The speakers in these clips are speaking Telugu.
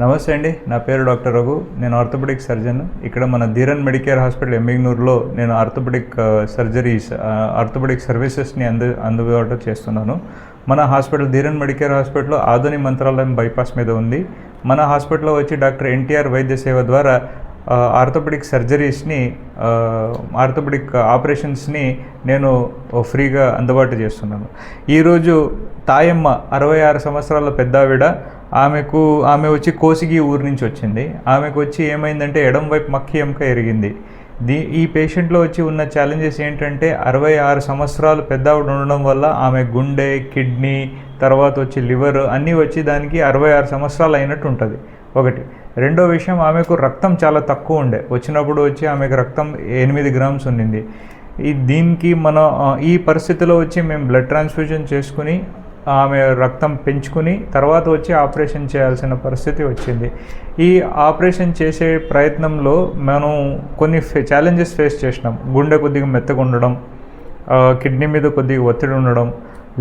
నమస్తే అండి నా పేరు డాక్టర్ రఘు. నేను ఆర్థోపెడిక్ సర్జన్. ఇక్కడ మన ధీరన్ మెడికేర్ హాస్పిటల్ ఎమ్మిగ్నూరులో నేను ఆర్థోపెడిక్ సర్జరీస్ ఆర్థోపెడిక్ సర్వీసెస్ని అందు అందుబాటు చేస్తున్నాను. మన hospital Dheeran Medicare hospital Adoni Mantralayam bypass మీద ఉంది. మన హాస్పిటల్లో వచ్చి డాక్టర్ ఎన్టీఆర్ వైద్య సేవ ద్వారా ఆర్థోపెడిక్ సర్జరీస్ని ఆర్థోపెడిక్ ఆపరేషన్స్ని నేను ఫ్రీగా అందుబాటు చేస్తున్నాను. ఈరోజు తాయమ్మ అరవై ఆరు సంవత్సరాల పెద్దావిడ ఆమెకు ఆమె వచ్చి కోసిగి ఊరు నుంచి వచ్చింది. ఆమెకు వచ్చి ఏమైందంటే ఎడం వైపు మక్కి ఎముక ఎరిగింది. దీ ఈ పేషెంట్లో వచ్చి ఉన్న ఛాలెంజెస్ ఏంటంటే అరవై ఆరు సంవత్సరాలు పెద్దావిడ ఉండడం వల్ల ఆమె గుండె కిడ్నీ తర్వాత వచ్చి లివర్ అన్నీ వచ్చి దానికి అరవై ఆరు సంవత్సరాలు అయినట్టు ఉంటుంది. ఒకటి. రెండో విషయం ఆమెకు రక్తం చాలా తక్కువ ఉండే. వచ్చినప్పుడు వచ్చి ఆమెకు రక్తం ఎనిమిది గ్రామ్స్ ఉండింది. ఈ దీనికి మన ఈ పరిస్థితిలో వచ్చి మేము బ్లడ్ ట్రాన్స్ఫ్యూజన్ చేసుకుని ఆమె రక్తం పెంచుకుని తర్వాత వచ్చి ఆపరేషన్ చేయాల్సిన పరిస్థితి వచ్చింది. ఈ ఆపరేషన్ చేసే ప్రయత్నంలో మనం కొన్ని ఛాలెంజెస్ ఫేస్ చేసినాం. గుండె కొద్దిగా మెత్తగా ఉండడం కిడ్నీ మీద కొద్దిగా ఒత్తిడి ఉండడం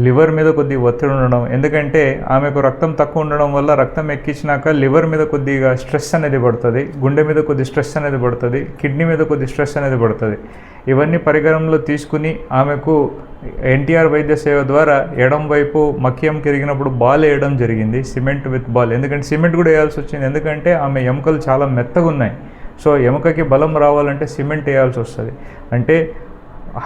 లివర్ మీద కొద్దిగా ఒత్తిడి ఉండడం. ఎందుకంటే ఆమెకు రక్తం తక్కువ ఉండడం వల్ల రక్తం ఎక్కించినాక లివర్ మీద కొద్దిగా స్ట్రెస్ అనేది పడుతుంది. గుండె మీద కొద్ది స్ట్రెస్ అనేది పడుతుంది. కిడ్నీ మీద కొద్ది స్ట్రెస్ అనేది పడుతుంది. ఇవన్నీ పరిగణంలో తీసుకుని ఆమెకు ఎన్టీఆర్ వైద్య సేవ ద్వారా ఎడం వైపు మక్యం కిరిగినప్పుడు బాల్ వేయడం జరిగింది. Cement with ball. ఎందుకంటే సిమెంట్ కూడా వేయాల్సి వచ్చింది. ఎందుకంటే ఆమె ఎముకలు చాలా మెత్తగా ఉన్నాయి సో ఎముకకి బలం రావాలంటే సిమెంట్ వేయాల్సి వస్తుంది. అంటే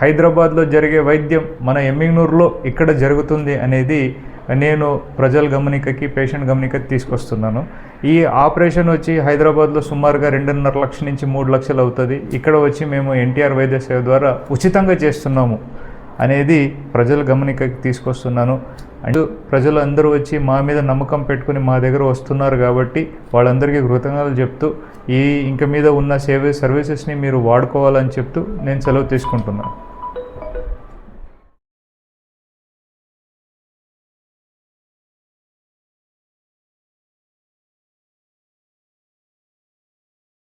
హైదరాబాద్లో జరిగే వైద్యం మన ఎమ్మిగ్నూరులో ఇక్కడ జరుగుతుంది అనేది నేను ప్రజల గమనికకి పేషెంట్ గమనికకి తీసుకొస్తున్నాను. ఈ ఆపరేషన్ వచ్చి హైదరాబాద్లో సుమారుగా రెండున్నర లక్షల నుంచి మూడు లక్షలు అవుతుంది. ఇక్కడ వచ్చి మేము ఎన్టీఆర్ వైద్య సేవ ద్వారా ఉచితంగా చేస్తున్నాము. అనేది ప్రజల గమనికకి తీసుకొస్తున్నాను. అండ్ ప్రజలు అందరూ వచ్చి మా మీద నమ్మకం పెట్టుకుని మా దగ్గర వస్తున్నారు కాబట్టి వాళ్ళందరికీ కృతజ్ఞతలు చెప్తూ ఈ ఇంక మీద ఉన్న సేవ సర్వీసెస్ని మీరు వాడుకోవాలని చెప్తూ నేను సెలవు తీసుకుంటున్నాను.